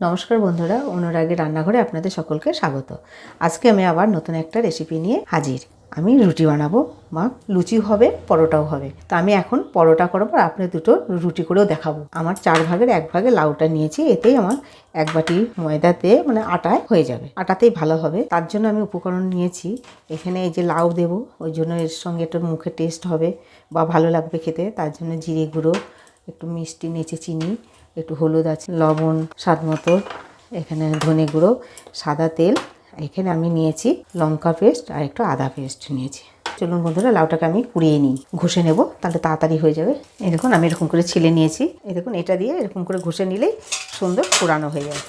নমস্কার বন্ধুরা, অনুরাগের রান্নাঘরে আপনাদের সকলকে স্বাগত। আজকে আমি আবার নতুন একটা রেসিপি নিয়ে হাজির। আমি রুটি বানাবো বা লুচি হবে, পরোটাও হবে। তো আমি এখন পরোটা করব আর আপনি দুটো রুটি করেও দেখাবো। আমার চার ভাগের এক ভাগে লাউটা নিয়েছি, এতেই আমার এক বাটি ময়দাতে মানে আটায় হয়ে যাবে। আটাতেই ভালো হবে। তার জন্য আমি উপকরণ নিয়েছি। এখানে এই যে লাউ দেবো, ওই জন্য এর সঙ্গে একটু মুখে টেস্ট হবে বা ভালো লাগবে খেতে। তার জন্য জিরে গুঁড়ো, একটু মিষ্টি, নিচে চিনি একটু হলুদ আছে, লবণ, স্বাদ মতো। এখানে ধনে গুঁড়ো, সাদা তেল। এখানে আমি নিয়েছি লঙ্কা পেস্ট আর একটু আদা পেস্ট নিয়েছি। চলুন বন্ধুরা, লাউটাকে আমি পুড়িয়ে নিই। ঘষে নেব, তাহলে তাড়াতাড়ি হয়ে যাবে। এই দেখুন, আমি এরকম করে ছিলে নিয়েছি। এই দেখুন, এটা দিয়ে এরকম করে ঘষে নিলেই সুন্দর পুরানো হয়ে যাবে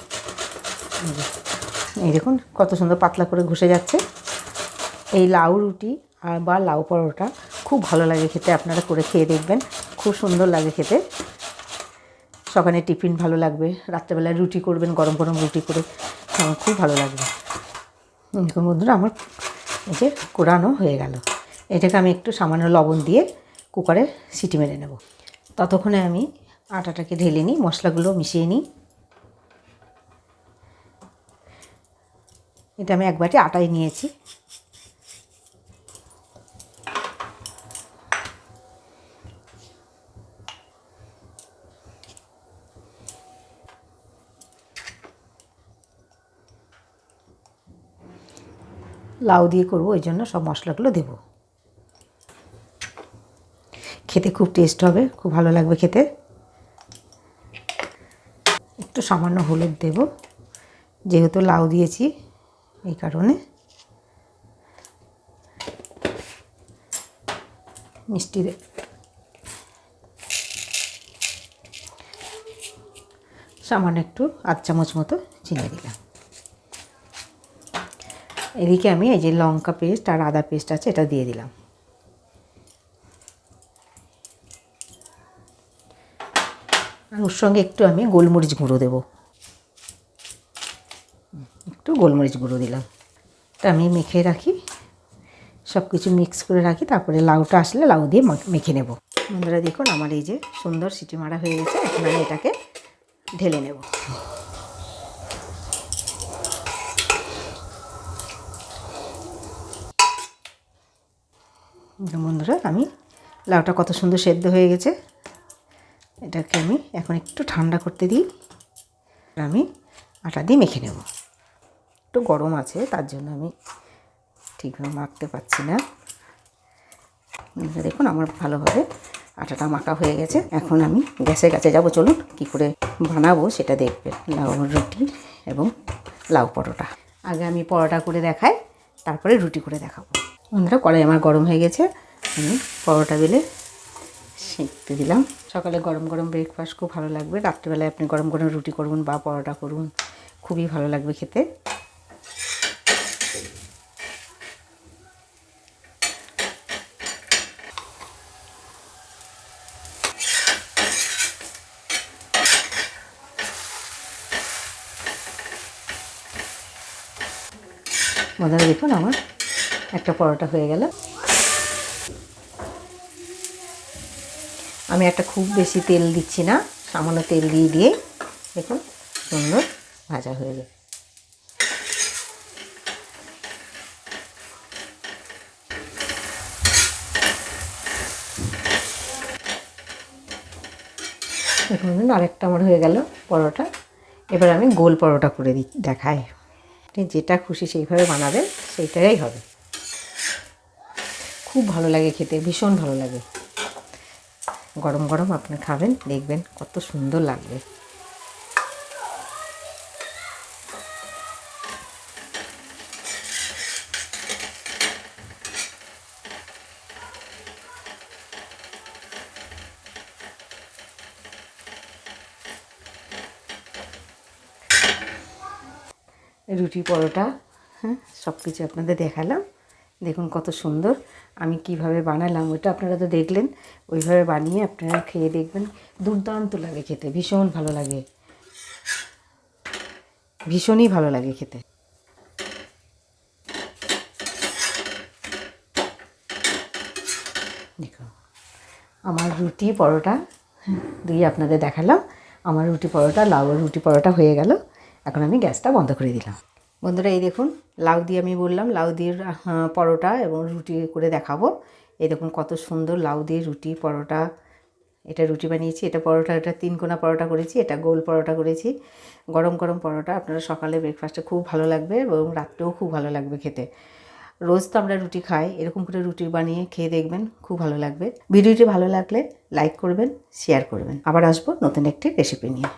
এই দেখুন, কত সুন্দর পাতলা করে ঘষে যাচ্ছে। এই লাউ রুটি আর বা লাউ পরোটা খুব ভালো লাগে খেতে, আপনারা করে খেয়ে দেখবেন। খুব সুন্দর লাগে খেতে। সকালে টিফিন ভালো লাগবে, রাত্রেবেলায় রুটি করবেন, গরম গরম রুটি করে, আমার খুব ভালো লাগবে। এরকম বন্ধুরা, আমার এই যে কোরানো হয়ে গেল। এটাকে আমি একটু সামান্য লবণ দিয়ে কুকারে সিটি মেরে নেব। ততক্ষণে আমি আটাটাকে ঢেলে নিই, মশলাগুলো মিশিয়ে নিই। এটা আমি এক বাটি আটাই নিয়েছি। লাউ দিয়ে করব, ওই জন্য সব মশলাগুলো দেবো। খেতে খুব টেস্ট হবে, খুব ভালো লাগবে খেতে। একটু সামান্য হলুদ দেব, যেহেতু লাউ দিয়েছি এই কারণে। মিষ্টি দে সামান্য একটু আধ চামচ মতো চিনি দিলাম। এদিকে আমি এই যে লঙ্কা পেস্ট আর আদা পেস্ট আছে, এটা দিয়ে দিলাম। আর ওর সঙ্গে একটু আমি গোলমরিচ গুঁড়ো দেব। একটু গোলমরিচ গুঁড়ো দিলাম। তা আমি মেখে রাখি সব কিছু মিক্স করে রাখি, তারপরে লাউটা আসলে লাউ দিয়ে মেখে নেব। বন্ধুরা দেখুন, আমার এই যে সুন্দর সিটি মারা হয়ে গেছে, এখন আমি এটাকে ঢেলে নেব। বন্ধুরা, আমি লাউটা কত সুন্দর সেদ্ধ হয়ে গেছে। এটাকে আমি এখন একটু ঠান্ডা করতে দিই। আমি আটা দিয়ে মেখে নেব। একটু গরম আছে, তার জন্য আমি ঠিকভাবে মাখতে পারছি না। দেখুন আমার ভালোভাবে আটাটা মাখা হয়ে গেছে। এখন আমি গ্যাসের কাছে যাব, চলুন কি করে বানাবো সেটা দেখবেন। লাউ রুটি এবং লাউ পরোটা। আগে আমি পরোটা করে দেখাই, তারপরে রুটি করে দেখাবো। বন্ধুরা, কড়াই আমার গরম হয়ে গেছে। আমি পরোটা বেলে সেঁকতে দিলাম। সকালে গরম গরম ব্রেকফাস্ট খুব ভালো লাগবে। রাত্রিবেলায় আপনি গরম গরম রুটি করুন বা পরোটা করুন, খুবই ভালো লাগবে খেতে। বন্ধুরা, দেখুন আমার একটা পরোটা হয়ে গেল। আমি একটা খুব বেশি তেল দিচ্ছি না, সামান্য তেল দিয়ে দিয়ে দেখুন সুন্দর ভাজা হয়ে যাবে দেখুন আরেকটা আমার হয়ে গেল পরোটা। এবার আমি গোল পরোটা করে দিই দেখাই। যেটা খুশি সেইভাবে বানাবেন, সেইটাই হবে। খুব ভালো লাগে খেতে, ভীষণ ভালো লাগে। গরম গরম আপনি খাবেন, দেখবেন কত সুন্দর লাগবে। রুটি, পরোটা হ্যাঁ সব কিছু আপনাদের দেখালাম। দেখুন কত সুন্দর। আমি কীভাবে বানালাম ওইটা আপনারা তো দেখলেন। ওইভাবে বানিয়ে আপনারা খেয়ে দেখবেন। দুর্দান্ত লাগে খেতে, ভীষণ ভালো লাগে। ভীষণই ভালো লাগে খেতে। দেখুন, আমার রুটি পরোটা দুই আপনাদের দেখালাম। আমার রুটি পরোটা লাউ রুটি পরোটা হয়ে গেল। এখন আমি গ্যাসটা বন্ধ করে দিলাম। বন্ধুরা, এই দেখুন, লাউ দিয়ে আমি বললাম, লাউ দিয়ে পরোটা এবং রুটি করে দেখাবো। এই দেখুন, কত সুন্দর লাউ দিয়ে রুটি, পরোটা। এটা রুটি বানিয়েছি, এটা পরোটা, এটা তিন কোনা পরোটা করেছি, এটা গোল পরোটা করেছি। গরম গরম পরোটা, আপনারা সকালে ব্রেকফাস্টে খুব ভালো লাগবে এবং রাত্রেও খুব ভালো লাগবে খেতে। রোজ তো আমরা রুটি খাই, এরকম করে রুটি বানিয়ে খেয়ে দেখবেন, খুব ভালো লাগবে। ভিডিওটি ভালো লাগলে লাইক করবেন শেয়ার করবেন। আবার আসব নতুন একটি রেসিপি নিয়ে।